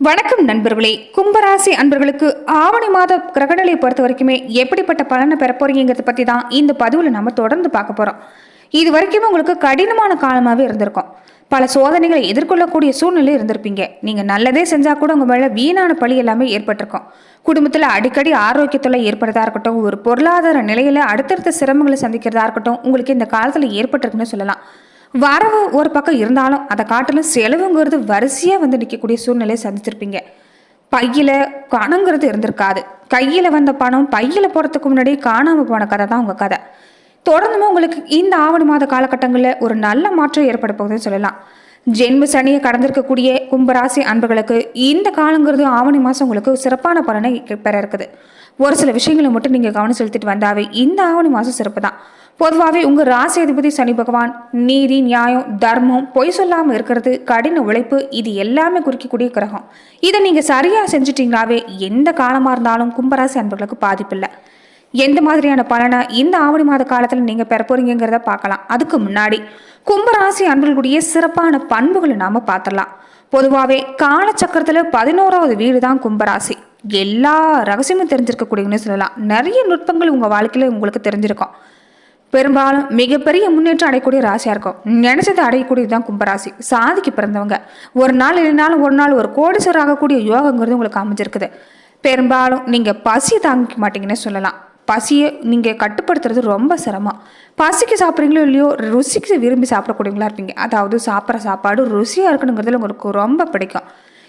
வணக்கம் நண்பர்களே. கும்பராசி அன்பர்களுக்கு ஆவணி மாத கிரகநிலையை பொறுத்த வரைக்குமே எப்படிப்பட்ட பலனை பெற போறீங்கிறத பற்றி தான் இந்த பதிவில் நம்ம தொடர்ந்து பார்க்க போகிறோம் இது வரைக்கும் உங்களுக்கு கடினமான காலமாகவே இருந்திருக்கும். பல சோதனைகளை எதிர்கொள்ளக்கூடிய சூழ்நிலை இருந்திருப்பீங்க. நீங்கள் நல்லதே செஞ்சால் கூட உங்கள் மேலே வீணான பழி எல்லாமே ஏற்பட்டிருக்கும். குடும்பத்தில் அடிக்கடி ஆரோக்கியத்தில் ஏற்படுறதா இருக்கட்டும் ஒரு பொருளாதார நிலையில் அடுத்தடுத்த சிரமங்களை சந்திக்கிறதா இருக்கட்டும் உங்களுக்கு இந்த காலத்தில் ஏற்பட்டிருக்குன்னு சொல்லலாம். வரவு ஒரு பக்கம் இருந்தாலும் அதை காட்டிலும் செலவுங்கிறது வரிசையாக வந்து நிற்கக்கூடிய சூழ்நிலையை சந்திச்சிருப்பீங்க பையில் பணங்கிறது இருந்திருக்காது. கையில் வந்த பணம் பையில் போகிறதுக்கு முன்னாடி காணாமல் போன கதை தான் உங்கள் கதை. தொடர்ந்துமே உங்களுக்கு இந்த ஆவணி மாத காலகட்டங்களில் ஒரு நல்ல மாற்றம் ஏற்பட போகுதுன்னு சொல்லலாம். ஜென்ம சனியை கடந்திருக்கக்கூடிய கும்பராசி அன்பர்களுக்கு இந்த காலங்கிறது ஆவணி மாதம் உங்களுக்கு சிறப்பான பலனை பெற இருக்குது. ஒரு சில விஷயங்களை மட்டும் நீங்கள் கவனம் செலுத்திட்டு வந்தாவே இந்த ஆவணி மாதம் சிறப்பு தான் பொதுவாகவே உங்கள் ராசி அதிபதி சனி பகவான் நீதி நியாயம் தர்மம் பொய் சொல்லாமல் இருக்கிறது கடின உழைப்பு இது எல்லாமே குறிக்கக்கூடிய கிரகம். இதை நீங்கள் சரியாக செஞ்சிட்டிங்களாவே எந்த காலமாக இருந்தாலும் கும்பராசி அன்பர்களுக்கு பாதிப்பில்லை எந்த மாதிரியான பலனை இந்த ஆவணி மாத காலத்தில் நீங்கள் பெற போறீங்கிறத பார்க்கலாம். அதுக்கு முன்னாடி கும்பராசி அன்பர்களுடைய சிறப்பான பண்புகளை நாம் பார்த்துடலாம். பொதுவாகவே காலச்சக்கரத்தில் பதினோராவது வீடு தான் கும்பராசி. எல்லா ரகசியமும் தெரிஞ்சிருக்கக்கூடியவங்கன்னு சொல்லலாம். நிறைய நுட்பங்கள் உங்கள் வாழ்க்கையில் உங்களுக்கு தெரிஞ்சிருக்கும். பெரும்பாலும் மிகப்பெரிய முன்னேற்றம் அடையக்கூடிய ராசியாக இருக்கும். நினைச்சதை அடையக்கூடியது தான் கும்பராசி. சாதிக்கு பிறந்தவங்க. ஒரு நாள் இல்லைனாலும் ஒரு நாள் ஒரு கோடீஸ்வரர் ஆகக்கூடிய யோகங்கிறது உங்களுக்கு அமைஞ்சிருக்குது. பெரும்பாலும் நீங்கள் பசி தாங்கிக்க மாட்டீங்கன்னு சொல்லலாம். பசியை நீங்கள் கட்டுப்படுத்துறது ரொம்ப சிரமம். பசிக்கு சாப்பிட்றீங்களோ இல்லையோ ருசிக்கு விரும்பி சாப்பிடக்கூடியவங்களா இருப்பீங்க. அதாவது சாப்பிட்ற சாப்பாடு ருசியாக இருக்கணுங்கிறதுல உங்களுக்கு ரொம்ப பிடிக்கும்.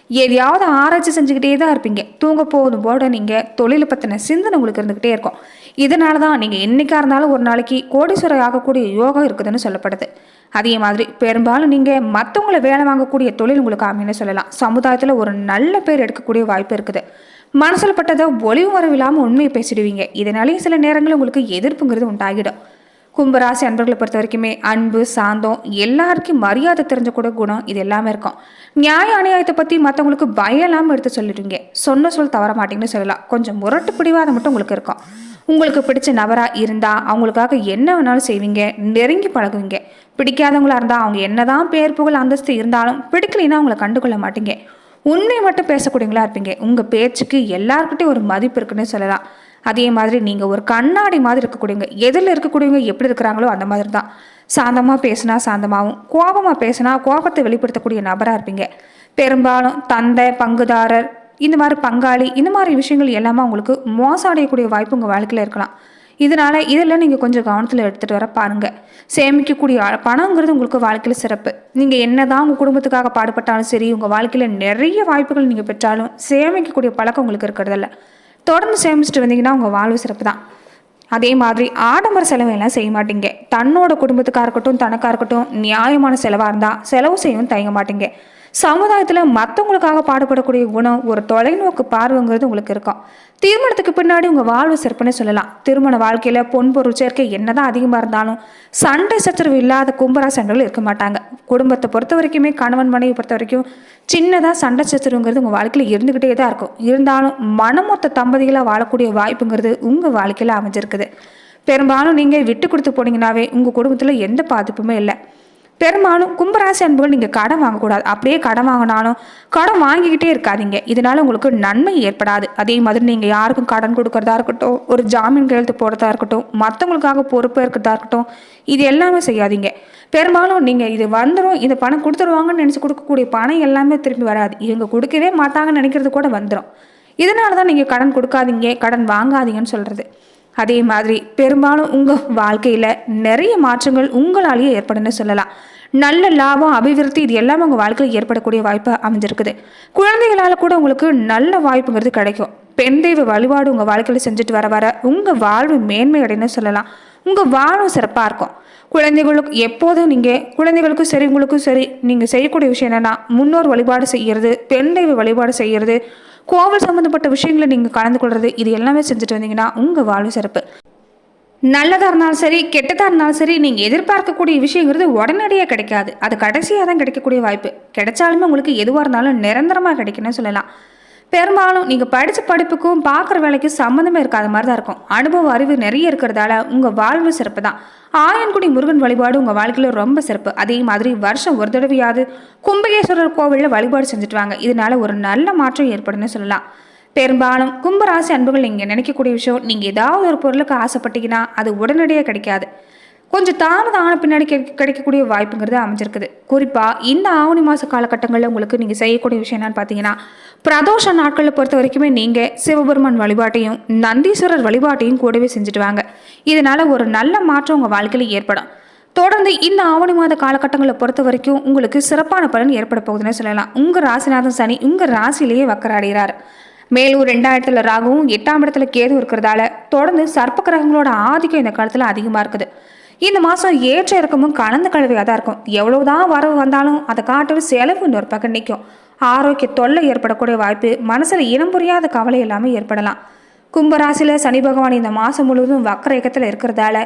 எதையாவது ஆராய்ச்சி செஞ்சுக்கிட்டே தான் இருப்பீங்க. தூங்க போதும் போட நீங்கள் தொழிலை பற்றின சிந்தனை உங்களுக்கு இருந்துக்கிட்டே இருக்கும். இதனால தான் நீங்கள் என்றைக்காக இருந்தாலும் ஒரு நாளைக்கு கோடீஸ்வரர் ஆகக்கூடிய யோகம் இருக்குதுன்னு சொல்லப்படுது. அதே மாதிரி பெரும்பாலும் நீங்கள் மற்றவங்கள வேலை வாங்கக்கூடிய தொழில் உங்களுக்கு அமைன்னு சொல்லலாம். சமுதாயத்தில் ஒரு நல்ல பேர் எடுக்கக்கூடிய வாய்ப்பு இருக்குது. மனசில் பட்டதை ஒளிவு வரவில்லாமல் உண்மையை பேசிடுவீங்க. இதனாலேயே சில நேரங்களில் உங்களுக்கு எதிர்ப்புங்கிறது உண்டாகிடும். கும்பராசி அன்பர்களை பொறுத்த வரைக்குமே அன்பு சாந்தம் எல்லாருக்கும் மரியாதை தெரிஞ்ச கூட குணம் இது எல்லாமே இருக்கும். நியாய அநியாயத்தை பற்றி மற்றவங்களுக்கு பயம் இல்லாமல் எடுத்து சொல்லிடுவீங்க. சொன்ன சொல் தவற மாட்டீங்கன்னு சொல்லலாம். கொஞ்சம் முரட்டு பிடிவாதம் மட்டும் உங்களுக்கு இருக்கும். உங்களுக்கு பிடிச்ச நபராக இருந்தால் அவங்களுக்காக என்ன வேணாலும் செய்வீங்க. நெருங்கி பழகுவீங்க. பிடிக்காதவங்களா இருந்தால் அவங்க என்னதான் பேர் புகழ் அந்தஸ்து இருந்தாலும் பிடிக்கலைன்னா அவங்கள கண்டுகொள்ள மாட்டீங்க. உண்மை மட்டும் பேசக்கூடியவங்களா இருப்பீங்க. உங்கள் பேச்சுக்கு எல்லாருக்கிட்டையும் ஒரு மதிப்பு இருக்குன்னு சொல்லலாம். அதே மாதிரி நீங்கள் ஒரு கண்ணாடி மாதிரி இருக்கக்கூடியவங்க எதில் இருக்கக்கூடியவங்க எப்படி இருக்கிறாங்களோ அந்த மாதிரி தான். சாந்தமாக பேசினா சாந்தமாகவும் கோபமாக பேசினா கோபத்தை வெளிப்படுத்தக்கூடிய நபராக இருப்பீங்க. பெரும்பாலும் தந்தை பங்குதாரர் இந்த மாதிரி பங்காளி இந்த மாதிரி விஷயங்கள் எல்லாமே உங்களுக்கு மோசம் அடையக்கூடிய வாய்ப்பு உங்கள் வாழ்க்கையில் இருக்கலாம். இதனால் இதெல்லாம் நீங்கள் கொஞ்சம் கவனத்தில் எடுத்துகிட்டு வர பாருங்கள் சேமிக்கக்கூடிய பணங்கிறது உங்களுக்கு வாழ்க்கையில் சிறப்பு. நீங்கள் என்னதான் உங்கள் குடும்பத்துக்காக பாடுபட்டாலும் சரி உங்கள் வாழ்க்கையில் நிறைய வாய்ப்புகள் நீங்கள் பெற்றாலும் சேமிக்கக்கூடிய பழக்கம் உங்களுக்கு இருக்கிறதில்ல. தொடர்ந்து சேமிச்சுட்டு வந்தீங்கன்னா உங்கள் வாழ்வு சிறப்பு தான் அதே மாதிரி ஆடம்பர செலவையெல்லாம் செய்ய மாட்டீங்க. தன்னோட குடும்பத்துக்காக இருக்கட்டும் தனக்காக இருக்கட்டும் நியாயமான செலவாக இருந்தால் செலவு செய்யவும் தயங்க மாட்டீங்க. சமுதாயத்தில் மற்றவங்களுக்காக பாடுபடக்கூடிய குணம் ஒரு தொலைநோக்கு பார்வைங்கிறது உங்களுக்கு இருக்கும். திருமணத்துக்கு பின்னாடி உங்கள் வாழ்வு சிறப்புன்னு சொல்லலாம். திருமண வாழ்க்கையில் பொன் பொருள் சேர்க்கை என்னதான் அதிகமாக இருந்தாலும் சண்டை சச்சரவு இல்லாத கும்பராசன்கள் இருக்க மாட்டாங்க. குடும்பத்தை பொறுத்த வரைக்குமே கணவன் மனைவி பொறுத்த வரைக்கும் சின்னதாக சண்டை சச்சரவுங்கிறது உங்கள் வாழ்க்கையில் இருந்துக்கிட்டே தான் இருக்கும். இருந்தாலும் மனமொத்த தம்பதிகளாக வாழக்கூடிய வாய்ப்புங்கிறது உங்கள் வாழ்க்கையில் அமைஞ்சிருக்குது. பெரும்பாலும் நீங்கள் விட்டு கொடுத்து போனீங்கன்னாவே உங்கள் குடும்பத்தில் எந்த பாதிப்புமே இல்லை. பெரும்பாலும் கும்பராசி அன்புகள் நீங்கள் கடன் வாங்கக்கூடாது. அப்படியே கடன் வாங்கினாலும் கடன் வாங்கிக்கிட்டே இருக்காதீங்க. இதனால் உங்களுக்கு நன்மை ஏற்படாது. அதே மாதிரி நீங்கள் யாருக்கும் கடன் கொடுக்கறதா இருக்கட்டும் ஒரு ஜாமீன் கையெழுத்து போடுறதா இருக்கட்டும் மற்றவங்களுக்காக பொறுப்பு இருக்கிறதா இருக்கட்டும் இது எல்லாமே செய்யாதீங்க. பெரும்பாலும் நீங்கள் இது வந்துடும் இந்த பணம் கொடுத்துருவாங்கன்னு நினச்சி கொடுக்கக்கூடிய பணம் எல்லாமே திரும்பி வராது. இவங்க கொடுக்கவே மாட்டாங்கன்னு நினைக்கிறது கூட வந்துடும் இதனால தான் நீங்கள் கடன் கொடுக்காதீங்க கடன் வாங்காதீங்கன்னு சொல்கிறது அதே மாதிரி பெரும்பாலும் உங்கள் வாழ்க்கையில் நிறைய மாற்றங்கள் உங்களாலேயே ஏற்படுன்னு சொல்லலாம். நல்ல லாபம் அபிவிருத்தி இது எல்லாமே உங்கள் வாழ்க்கையில் ஏற்படக்கூடிய வாய்ப்பு அமைஞ்சிருக்குது. குழந்தைகளால் கூட உங்களுக்கு நல்ல வாய்ப்புங்கிறது கிடைக்கும். பெண் தெய்வ வழிபாடு உங்கள் வாழ்க்கையில் செஞ்சுட்டு வர வர உங்கள் வாழ்வு மேன்மை அடைன்னு சொல்லலாம். உங்கள் வாழ்வும் சிறப்பாக இருக்கும். குழந்தைகளுக்கு எப்போதும் நீங்கள் குழந்தைகளுக்கும் சரி உங்களுக்கும் சரி நீங்கள் செய்யக்கூடிய விஷயம் என்னென்னா முன்னோர் வழிபாடு செய்கிறது பெண் தெய்வ வழிபாடு செய்கிறது கோவில் சம்மந்தப்பட்ட விஷயங்களை நீங்கள் கலந்து கொள்வது இது எல்லாமே செஞ்சுட்டு வந்தீங்கன்னா உங்கள் வாழ்வு சிறப்பு. நல்லதாக இருந்தாலும் சரி கெட்டதாக இருந்தாலும் சரி நீங்கள் எதிர்பார்க்கக்கூடிய விஷயங்கிறது உடனடியாக கிடைக்காது. அது கடைசியாக தான் கிடைக்கக்கூடிய வாய்ப்பு. கிடைச்சாலுமே உங்களுக்கு எதுவாக இருந்தாலும் நிரந்தரமாக கிடைக்குன்னு சொல்லலாம். பெரும்பாலும் நீங்கள் படித்த படிப்புக்கும் பார்க்குற வேலைக்கும் சம்மந்தமே இருக்காத மாதிரி தான் இருக்கும். அனுபவ அறிவு நிறைய இருக்கிறதால உங்கள் வாழ்வு சிறப்பு தான் ஆயன்குடி முருகன் வழிபாடு உங்கள் வாழ்க்கையில் ரொம்ப சிறப்பு. அதே மாதிரி வருஷம் ஒரு தடவையாவது கும்பகேஸ்வரர் கோவிலில் வழிபாடு செஞ்சுட்டு வாங்க. இதனால் ஒரு நல்ல மாற்றம் ஏற்படும்னு சொல்லலாம். பெரும்பாலும் கும்பராசி அன்புகள் நீங்கள் நினைக்கக்கூடிய விஷயம் நீங்கள் ஏதாவது ஒரு பொருளுக்கு ஆசைப்பட்டீங்கன்னா அது உடனடியாக கிடைக்காது. கொஞ்சம் தாமதம் ஆன பின்னாடி கிடைக்கக்கூடிய வாய்ப்புங்கிறது அமைஞ்சிருக்குது. குறிப்பாக இந்த ஆவணி மாத காலகட்டங்களில் உங்களுக்கு நீங்கள் செய்யக்கூடிய விஷயம் என்னன்னு பார்த்தீங்கன்னா பிரதோஷ நாட்களை பொறுத்த வரைக்குமே நீங்கள் சிவபெருமான் வழிபாட்டையும் நந்தீஸ்வரர் வழிபாட்டையும் கூடவே செஞ்சுட்டு வாங்க. இதனால் ஒரு நல்ல மாற்றம் உங்கள் வாழ்க்கையில் ஏற்படும். தொடர்ந்து இந்த ஆவணி மாத காலகட்டங்களை பொறுத்த வரைக்கும் உங்களுக்கு சிறப்பான பலன் ஏற்பட போகுதுன்னு சொல்லலாம். உங்கள் ராசிநாதன் சனி உங்கள் ராசியிலேயே வக்கராடுகிறார். மேலும் ரெண்டாயிரத்தில் ராகுவும் எட்டாம் இடத்துல கேது இருக்கிறதால தொடர்ந்து சர்ப்ப கிரகங்களோட ஆதிக்கம் இந்த காலத்தில் அதிகமாக இருக்குது. இந்த மாதம் ஏற்ற இறக்கமும் கலந்து கலவையாக தான் இருக்கும். எவ்வளவுதான் வரவு வந்தாலும் அதை காட்டும் செலவு இன்னொரு பக்கம் நிற்கும். ஆரோக்கிய தொல்லை ஏற்படக்கூடிய வாய்ப்பு மனசில் இனம் புரியாத கவலை எல்லாமே ஏற்படலாம். கும்பராசியில் சனி பகவான் இந்த மாதம் முழுவதும் வக்கர இயக்கத்தில் இருக்கிறதால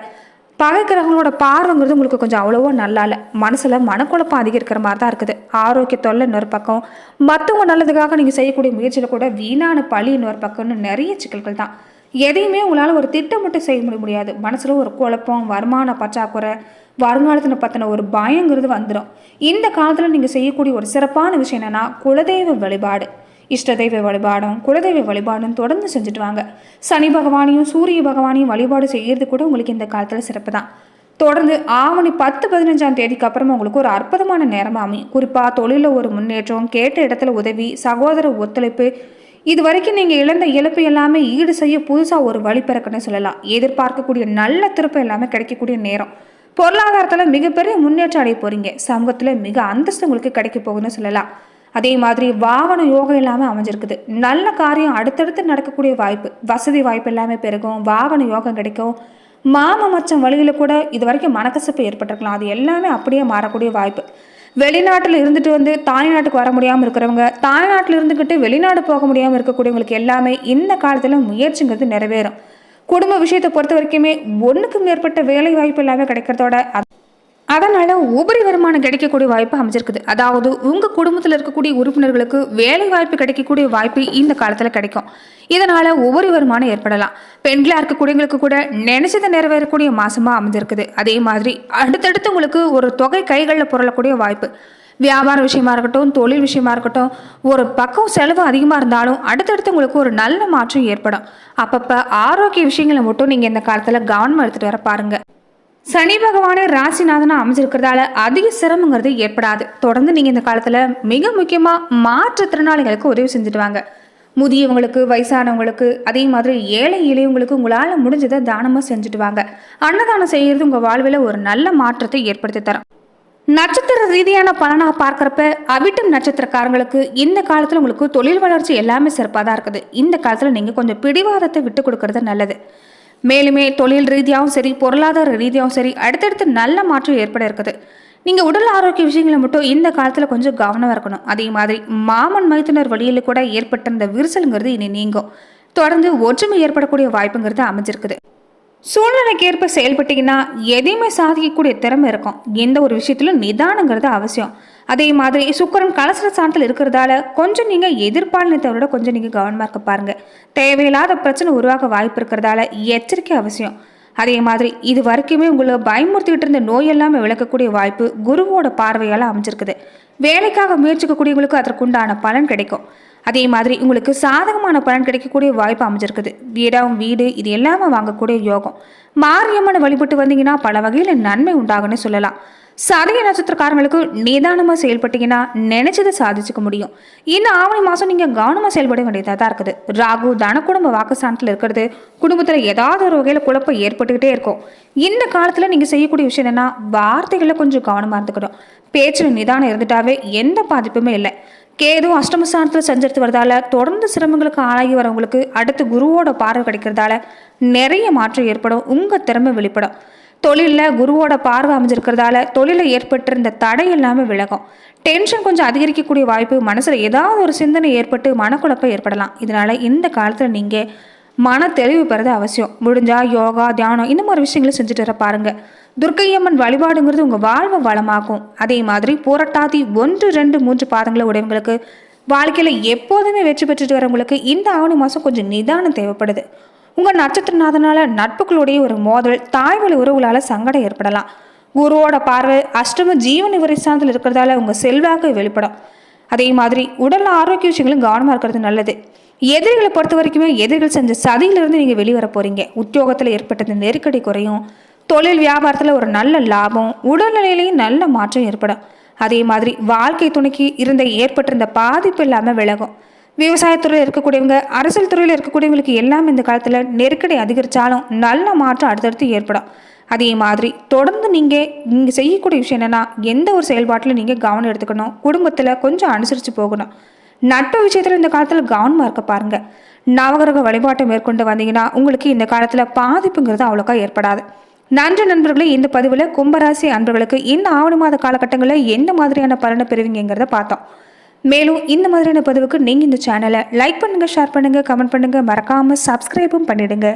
பகை கிரகங்களோட பார்வைங்கிறது உங்களுக்கு கொஞ்சம் அவ்வளோவோ நல்லா இல்லை மனசில் மனக்குழப்பம் அதிகரிக்கிற மாதிரி தான் இருக்குது. ஆரோக்கிய தொல்லை இன்னொரு பக்கம் மற்றவங்க நல்லதுக்காக நீங்கள் செய்யக்கூடிய முயற்சியில் கூட வீணான பழி இன்னொரு பக்கம்னு நிறைய சிக்கல்கள் தான். எதையுமே உங்களால் ஒரு திட்டமிட்டு செய்ய முடிய முடியாது. மனசில் ஒரு குழப்பம் வருமான பற்றாக்குறை வருங்காலத்தில் பற்றின ஒரு பயங்கிறது வந்துடும் இந்த காலத்தில் நீங்கள் செய்யக்கூடிய ஒரு சிறப்பான விஷயம் என்னென்னா குலதெய்வ வழிபாடு. இஷ்ட தெய்வ வழிபாடும் குலதெய்வ வழிபாடும் தொடர்ந்து செஞ்சுட்டு வாங்க. சனி பகவானையும் சூரிய பகவானையும் வழிபாடு செய்கிறது கூட உங்களுக்கு இந்த காலத்தில் சிறப்பு தான். தொடர்ந்து ஆவணி பத்து பதினஞ்சாம் தேதிக்கு அப்புறமா உங்களுக்கு ஒரு அற்புதமான நேரமாக அமையும். குறிப்பாக தொழிலில் ஒரு முன்னேற்றம் கேட்ட இடத்துல உதவி சகோதர ஒத்துழைப்பு இது வரைக்கும் நீங்கள் இழந்த இழப்பு எல்லாமே ஈடு செய்ய புதுசாக ஒரு வழி பிறக்குன்னு சொல்லலாம். எதிர்பார்க்கக்கூடிய நல்ல திருப்பம் எல்லாமே கிடைக்கக்கூடிய நேரம். பொருளாதாரத்தில் மிகப்பெரிய முன்னேற்றம் அடைய போகிறீங்க சமூகத்தில் மிக அந்தஸ்து உங்களுக்கு கிடைக்க போகுதுன்னு சொல்லலாம். அதே மாதிரி வாகன யோகம் எல்லாமே அமைஞ்சிருக்குது. நல்ல காரியம் அடுத்தடுத்து நடக்கக்கூடிய வாய்ப்பு. வசதி வாய்ப்பு எல்லாமே பெருகும். வாகன யோகம் கிடைக்கும். மாம மச்சம் வழியில் கூட இது வரைக்கும் மனக்கசப்பு ஏற்பட்டிருக்கலாம். அது எல்லாமே அப்படியே மாறக்கூடிய வாய்ப்பு. வெளிநாட்டில் இருந்துட்டு வந்து தாய்நாட்டுக்கு வர முடியாமல் இருக்கிறவங்க தாய்நாட்டில் இருந்துக்கிட்டு வெளிநாடு போக முடியாமல் இருக்கக்கூடியவங்களுக்கு எல்லாமே இந்த காலத்தில் முயற்சிங்கிறது நிறைவேறும். குடும்ப விஷயத்தை பொறுத்த வரைக்குமே ஒன்றுக்கு மேற்பட்ட வேலை வாய்ப்பு எல்லாமே கிடைக்கிறதோட அதனால் உபரி வருமானம் கிடைக்கக்கூடிய வாய்ப்பு அமைஞ்சிருக்குது. அதாவது உங்கள் குடும்பத்தில் இருக்கக்கூடிய உறுப்பினர்களுக்கு வேலை வாய்ப்பு கிடைக்கக்கூடிய வாய்ப்பு இந்த காலத்தில் கிடைக்கும். இதனால் உபரி வருமானம் ஏற்படலாம். பெண்களாக இருக்கக்கூடியவங்களுக்கு கூட நினைச்சதை நிறைவேறக்கூடிய மாசமாக அமைஞ்சிருக்குது. அதே மாதிரி அடுத்தடுத்து உங்களுக்கு ஒரு தொகை கைகளில் புரளக்கூடிய வாய்ப்பு. வியாபார விஷயமா இருக்கட்டும் தொழில் விஷயமா இருக்கட்டும் ஒரு பக்கம் செலவு அதிகமாக இருந்தாலும் அடுத்தடுத்து உங்களுக்கு ஒரு நல்ல மாற்றம் ஏற்படும். அப்பப்போ ஆரோக்கிய விஷயங்களை மட்டும் நீங்கள் இந்த காலத்தில் கவனம் எடுத்துகிட்டு வர பாருங்கள் சனி பகவானே ராசிநாதனா அமைஞ்சிருக்கிறதால அதிக சிரமங்கிறது ஏற்படாது. தொடர்ந்து நீங்கள் இந்த காலத்தில் மிக முக்கியமாக மாற்றுத்திறனாளிகளுக்கு உதவி செஞ்சுட்டு வாங்க முதியவங்களுக்கு வயசானவங்களுக்கு அதே மாதிரி ஏழை எளியவங்களுக்கு உங்களால் முடிஞ்சதை தானமாக செஞ்சுட்டு வாங்க அன்னதானம் செய்கிறது உங்கள் வாழ்வில் ஒரு நல்ல மாற்றத்தை ஏற்படுத்தி தரும். நட்சத்திர ரீதியான பலனாக பார்க்குறப்ப அவிட்டம் நட்சத்திரக்காரங்களுக்கு இந்த காலத்தில் உங்களுக்கு தொழில் வளர்ச்சி எல்லாமே சிறப்பாக தான் இருக்குது. இந்த காலத்தில் நீங்கள் கொஞ்சம் பிடிவாதத்தை விட்டு கொடுக்கறது நல்லது. மேலுமே தொழில் ரீதியாகவும் சரி பொருளாதார ரீதியாகவும் சரி அடுத்தடுத்து நல்ல மாற்றம் ஏற்பட இருக்குது. நீங்கள் உடல் ஆரோக்கிய விஷயங்களை மட்டும் இந்த காலத்தில் கொஞ்சம் கவனமாக இருக்கணும். அதே மாதிரி மாமன் மைத்துனர் வழியில் கூட ஏற்பட்டிருந்த விரிசலுங்கிறது இனி நீங்கும். தொடர்ந்து ஒற்றுமை ஏற்படக்கூடிய வாய்ப்புங்கிறது அமைஞ்சிருக்குது. சூழ்நிலைக்கு ஏற்ப செயல்பட்டீங்கன்னா எதையுமே சாதிக்கக்கூடிய திறமை இருக்கும். எந்த ஒரு விஷயத்திலும் நிதானங்கிறது அவசியம். அதே மாதிரி சுக்கரன் கலசர சாணத்தில் இருக்கிறதால கொஞ்சம் நீங்கள் எதிர்பாலினத்தை விட கொஞ்சம் நீங்கள் கவனமாக இருக்க பாருங்கள் தேவையில்லாத பிரச்சனை உருவாக வாய்ப்பு இருக்கிறதால எச்சரிக்கை அவசியம். அதே மாதிரி இது வரைக்குமே உங்களை பயமுறுத்திக்கிட்டு இருந்த நோய் எல்லாமே விளக்கக்கூடிய வாய்ப்பு குருவோட பார்வையால் அமைஞ்சிருக்குது. வேலைக்காக முயற்சிக்கக்கூடியவங்களுக்கு அதற்குண்டான பலன் கிடைக்கும். அதே மாதிரி உங்களுக்கு சாதகமான பலன் கிடைக்கக்கூடிய வாய்ப்பு அமைஞ்சிருக்குது. வீடம் வீடு இது எல்லாமே வாங்கக்கூடிய யோகம். மாரியம்மனை வழிபட்டு வந்தீங்கன்னா பல வகையில் நன்மை உண்டாகுன்னு சொல்லலாம். சதய நட்சத்திரக்காரங்களுக்கு நிதானமாக செயல்பட்டீங்கன்னா நினைச்சதை சாதிச்சுக்க முடியும். இந்த ஆவணி மாதம் நீங்கள் கவனமாக செயல்பட வேண்டியதாக தான் இருக்குது. ராகு தன குடும்ப வாக்குஸ்தானத்தில் இருக்கிறது. குடும்பத்தில் ஏதாவது ஒரு வகையில் குழப்பம் ஏற்பட்டுக்கிட்டே இருக்கும். இந்த காலத்தில் நீங்கள் செய்யக்கூடிய விஷயம் என்னென்னா வார்த்தைகளில் கொஞ்சம் கவனமாக இருந்துக்கணும். பேச்சில் நிதானம் இருந்துட்டாவே எந்த பாதிப்புமே இல்லை. கேது அஷ்டமஸ்தானத்தில் சஞ்சரித்து வரதால தொடர்ந்து சிரமங்களுக்கு ஆளாகி வரவங்களுக்கு அடுத்து குருவோட பார்வை கிடைக்கிறதால நிறைய மாற்றம் ஏற்படும். உங்கள் திறமை வெளிப்படும். தொழிலில் குருவோட பார்வை அமைஞ்சிருக்கிறதால தொழிலில் ஏற்பட்டிருந்த தடை எல்லாமே விலகும். டென்ஷன் கொஞ்சம் அதிகரிக்கக்கூடிய வாய்ப்பு மனசில் ஏதாவது ஒரு சிந்தனை ஏற்பட்டு மனக்குழப்பம் ஏற்படலாம். இதனால் இந்த காலத்தில் நீங்கள் மன தெளிவு பெறது அவசியம். முடிஞ்சால் யோகா தியானம் இந்த மாதிரி விஷயங்களை செஞ்சுட்டு வர பாருங்கள் துர்க்கையம்மன் வழிபாடுங்கிறது உங்கள் வாழ்வை வளமாக்கும். அதே மாதிரி போராட்டாதி ஒன்று ரெண்டு மூன்று பாதங்களை உடையவங்களுக்கு வாழ்க்கையில் எப்போதுமே வெற்றி பெற்றுட்டு வரவங்களுக்கு இந்த ஆவணி மாதம் கொஞ்சம் நிதானம் தேவைப்படுது. உங்கள் நட்சத்திரநாதனால் நட்புகளுடைய ஒரு மோதல் தாய்வழி உறவுகளால் சங்கடம் ஏற்படலாம். குருவோட பார்வை அஷ்டம ஜீவன விரைசானத்தில் இருக்கிறதால உங்கள் செல்வாக்கு வெளிப்படும். அதே மாதிரி உடல் ஆரோக்கிய விஷயங்களும் கவனமாக இருக்கிறது நல்லது. எதிரிகளை பொறுத்த வரைக்குமே எதிரிகள் செஞ்ச சதியிலிருந்து நீங்கள் வெளிவர போகிறீங்க உத்தியோகத்தில் ஏற்பட்டது நெருக்கடி குறையும். தொழில் வியாபாரத்தில் ஒரு நல்ல லாபம் உடல்நிலையிலையும் நல்ல மாற்றம் ஏற்படும். அதே மாதிரி வாழ்க்கை துணைக்கு இருந்த ஏற்பட்டிருந்த பாதிப்பு இல்லாமல் விலகும். விவசாயத்துறையில் இருக்கக்கூடியவங்க அரசியல் துறையில் இருக்கக்கூடியவங்களுக்கு எல்லாம் இந்த காலத்தில் நெருக்கடி அதிகரித்தாலும் நல்ல மாற்றம் அடுத்தடுத்து ஏற்படும். அதே மாதிரி தொடர்ந்து நீங்கள் நீங்கள் செய்யக்கூடிய விஷயம் என்னென்னா எந்த ஒரு செயல்பாட்டிலும் நீங்கள் கவனம் எடுத்துக்கணும் குடும்பத்தில் கொஞ்சம் அனுசரித்து போகணும். நட்பு விஷயத்தில் இந்த காலத்தில் கவனமாக இருக்க பாருங்கள் நவகிரக வழிபாட்டை மேற்கொண்டு வந்தீங்கன்னா உங்களுக்கு இந்த காலத்தில் பாதிப்புங்கிறது அவ்வளோக்கா ஏற்படாது. நன்றி நண்பர்களே இந்த பதிவில் கும்பராசி அன்பர்களுக்கு இந்த ஆவணி மாத காலகட்டங்களில் எந்த மாதிரியான பலனை பெறுவீங்கிறத பார்த்தோம். மேலும் இந்த மாதிரியான பதிவுக்கு நீங்கள் இந்த சேனலை லைக் பண்ணுங்கள் ஷேர் பண்ணுங்கள் கமெண்ட் பண்ணுங்கள் மறக்காமல் சப்ஸ்கிரைபும் பண்ணிடுங்க.